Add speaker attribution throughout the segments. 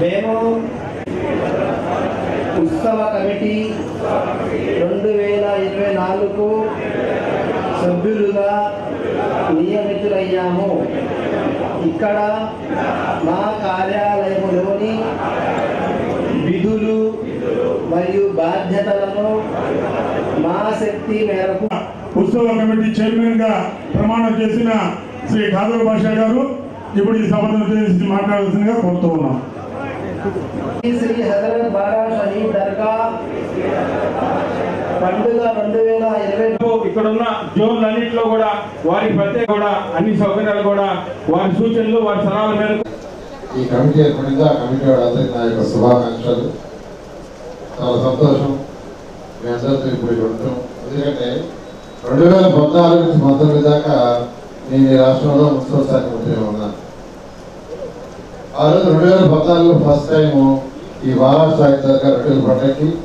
Speaker 1: మేము ఉత్సవ కమిటీ రెండు వేల ఇరవై నాలుగు సభ్యులుగా నియమితులయ్యాము. ఇక్కడ మా కార్యాలయంలోని విధులు మరియు బాధ్యతలను మా శక్తి మేరకు
Speaker 2: ఉత్సవ కమిటీ చైర్మన్గా ప్రమాణం చేసిన శ్రీ కాదర్ భాష గారు ఇప్పుడు ఈ సభను ఉద్దేశించి మాట్లాడాల్సిందిగా కోరుతూ ఉన్నాం.
Speaker 1: శ్రీ హజరత్ బారా షహీద్ దర్గా పండుగ రెండు వేల ఇరవై
Speaker 3: ఇక్కడ ఉన్న జోన్లన్నింటిలో కూడా వారి ప్రత్యేక కూడా అన్ని సౌకర్యాలు కూడా వారి సూచనలు వారి సలహాల మేరకు
Speaker 4: ఈ కమిటీ ఏర్పడింది. ఆ కమిటీ వాళ్ళందరికీ నా యొక్క శుభాకాంక్షలు. చాలా సంతోషం. మీ అందరితో ఇప్పుడు ఇక్కడ ఉంటాం ఎందుకంటే రెండు వేల పద్నాలుగు నుంచి పంతొమ్మిది దాకా నేను ఈ రాష్ట్రంలో మున్సిపల్ శాఖ మంత్రిగా ఉన్నాను. ఆ రోజు రెండు వేల పద్నాలుగులో ఫస్ట్ టైము ఈ మహారాష్ట్ర దగ్గర రెండు వేల అరేంజ్మెంట్స్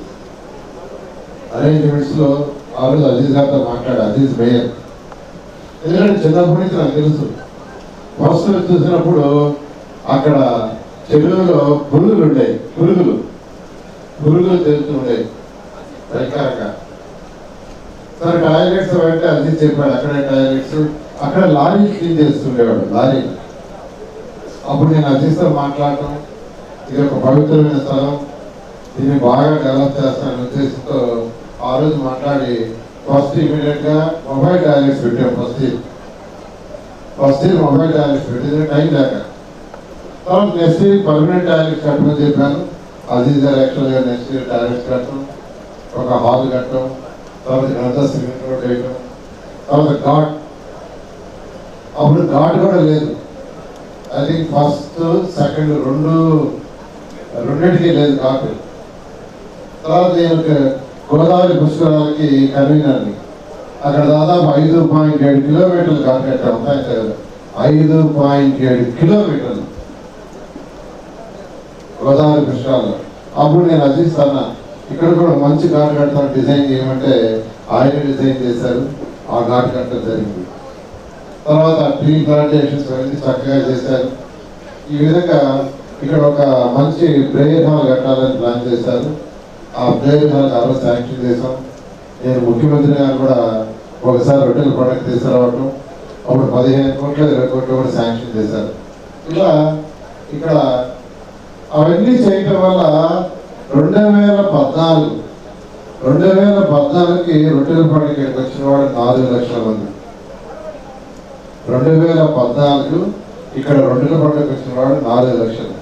Speaker 4: అరేంజ్మెంట్స్లో ఆ రోజు అజీజ్ గారితో మాట్లాడు అజీజ్ మేయర్. ఎందుకంటే చిన్నప్పటి నుంచి నాకు తెలుసు. ఫస్ట్ చూసినప్పుడు అక్కడ చెరువులో పురుగులు ఉండేవి. పురుగులు. పురుగులు తెలుస్తుండేవి భయంకరంగా సార్ టాయిలెట్స్ అంటే అది చెప్పాడు. అక్కడే టాయిలెట్స్. అక్కడ లారీ క్లీన్ చేస్తుండేవాడు లారీ. అప్పుడు నేను అజీస్తో మాట్లాడటం. ఇది ఒక పవిత్రమైన స్థలం. దీన్ని బాగా డెవలప్ చేస్తానని ఉద్దేశంతో ఆ రోజు మాట్లాడి ఫస్ట్ ఇమీడియట్గా మొబైల్ టాయిలెట్స్ పెట్టాం first first year mobile toilets పెట్టింది టైం లేక తర్వాత నెక్స్ట్ ఇయర్ పర్మనెంట్ టాయిలెట్స్ కట్టమని చెప్పాను. అజీజ్ గారు యాక్చువల్గా నెక్స్ట్ ఇయర్ టాయిలెట్స్ కట్టడం ఒక హాల్ కట్టడం తర్వాత గంట సిమెంట్ రోడ్ వేయడం తర్వాత ఘాట్. అప్పుడు ఘాట్ కూడా లేదు. ఐ థింక్ ఫస్ట్ సెకండ్ రెండు రెండింటికి లేదు ఘాట్. తర్వాత గోదావరి పుష్కరాలకి కన్వీనర్ని అక్కడ దాదాపు ఐదు పాయింట్ ఏడు కిలోమీటర్లు ఘాట్ కట్టాం ఐదు పాయింట్ ఏడు కిలోమీటర్లు. గోదావరి పుష్కరాలు అప్పుడు నేను రచిస్తాను? ఇక్కడ కూడా మంచి ఘాట్ డిజైన్ చేయమంటే ఆయన డిజైన్ చేశారు. ఆ ఘాట్ కట్టడం జరిగింది. తర్వాత ట్రీ ప్లాంటేషన్స్ అన్ని చక్కగా చేశారు. ఈ విధంగా ఇక్కడ ఒక మంచి ప్రేయర్ హాల్ కట్టాలని ప్లాన్ చేశారు. ఆ ప్రేయర్ హాల్ చాలా శాంక్షన్ చేశాం. నేను ముఖ్యమంత్రి గారు కూడా ఒకసారి రొట్టెల పండుగ తీసుకురావటం అప్పుడు పదిహేను కోట్లు ఇరవై కోట్లు కూడా శాంక్షన్ చేశారు. ఇలా ఇక్కడ అవన్నీ చేయటం వల్ల రెండు వేల పద్నాలుగు రెండు వేల పద్నాలుగుకి రొట్టెల పండుగ ఇక్కడికి వచ్చిన వాడు నాలుగు లక్షల మంది. రెండు వేల పద్నాలుగు ఇక్కడ రొట్టెల పండుగ వచ్చిన వాడు నాలుగు లక్షలు.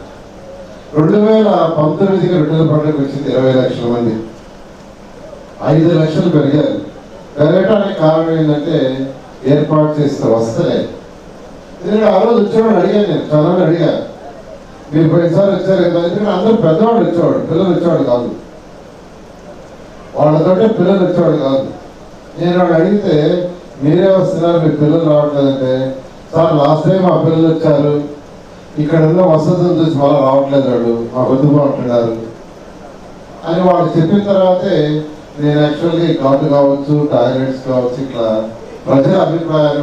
Speaker 4: రెండు వేల పంతొమ్మిదికి వేల పండుగ వచ్చింది ఇరవై లక్షల మంది. ఐదు లక్షలు పెరిగారు. పెరగటానికి కారణం ఏంటంటే ఏర్పాటు చేస్తే వస్తలే. ఎందుకంటే ఆ రోజు వచ్చేవాడు అడిగాను నేను చాలా మంది అడిగా. మీరు పోయినసారి వచ్చారు కదా ఎందుకంటే అందరూ పెద్దవాడు వచ్చేవాడు పిల్లలు వచ్చేవాడు కాదు. వాళ్ళతోటే పిల్లలు వచ్చేవాడు కాదు. నేను వాడు అడిగితే మీరే వస్తున్నారు మీ పిల్లలు రావట్లేదంటే సార్ లాస్ట్ టైం మా పిల్లలు వచ్చారు. ఇక్కడ ఉన్న వసతులు చూసి వాళ్ళు రావట్లేదు వాడు మా వద్దు బాగుంటున్నారు అని వాళ్ళు చెప్పిన తర్వాతే నేను యాక్చువల్లీ ఘాట్ కావచ్చు టాయిలెట్స్ కావచ్చు ఇట్లా ప్రజల అభిప్రాయాలు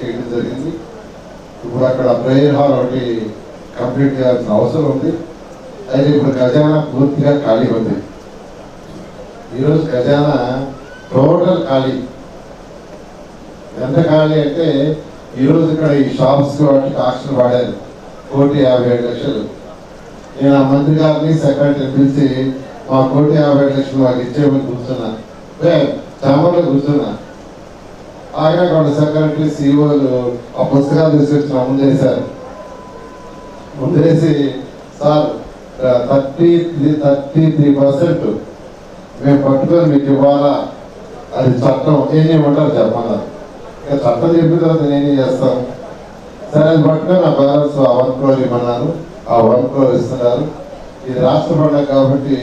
Speaker 4: చేయడం జరిగింది. ఇప్పుడు అక్కడ ప్రేయర్ హాల్ ఒకటి కంప్లీట్ చేయాల్సిన అవసరం ఉంది. అయితే ఇప్పుడు ఖజానా పూర్తిగా ఖాళీ ఉంది. ఈరోజు ఖజానా టోటల్ ఖాళీ. ఎంత ఖాళీ అంటే ఈరోజు ఇక్కడ ఈ షాప్స్ వాటికి ఆక్షన్ వాడారు. కోటి యాభై ఏడు లక్షలు. నేను ఆ మంత్రి గారిని సెక్రటరీ పిలిచి మా కోటి యాభై ఏడు లక్షలు మాకు ఇచ్చేయమని కూర్చున్నా. చామర్లో కూర్చున్నా. ఆయన కొన్ని సెక్రటరీ సీఓలు ఆ పుస్తకాలు తీసుకొచ్చిన ముందేశారు ముందేసి sir thirty three thirty three percent మేము పట్టుకొని మీకు ఇవ్వాలా? అది చట్టం. ఏం చేయమంటారు చెప్పమన్నారు ఇక చట్టం చెప్పిన తర్వాత నేనేం చేస్తాను? సరే అది పట్టుకొని నా బ్యాలెన్స్ ఆ వన్ క్రోర్ ఇవ్వన్నారు ఆ వన్ క్రోర్ ఇస్తున్నారు. ఇది రాష్ట్ర పండుగ కాబట్టి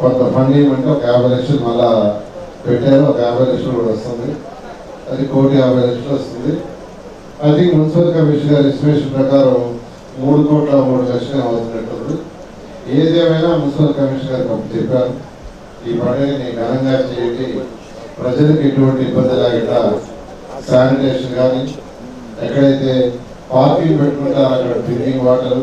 Speaker 4: కొంత ఫండ్ ఇవ్వమంటే ఒక యాభై లక్షలు మళ్ళా పెట్టారు ఒక యాభై లక్షలు కూడా వస్తుంది. అది కోటి యాభై లక్షలు వస్తుంది. అది మున్సిపల్ కమిషన్ గారి ఎస్టిమేషన్ ప్రకారం మూడు కోట్ల మూడు లక్షలు అవుతున్నట్టుంది. ఏదేమైనా మున్సిపల్ కమిషనర్ గారికి చెప్పారు. ఈ పండుగని ఘనంగా చేయండి ప్రజలకు ఎటువంటి ఇబ్బంది లేకుండా శానిటేషన్ కానీ ఎక్కడైతే పార్కింగ్ పెట్టుకుంటారు అక్కడ డ్రింకింగ్ వాటర్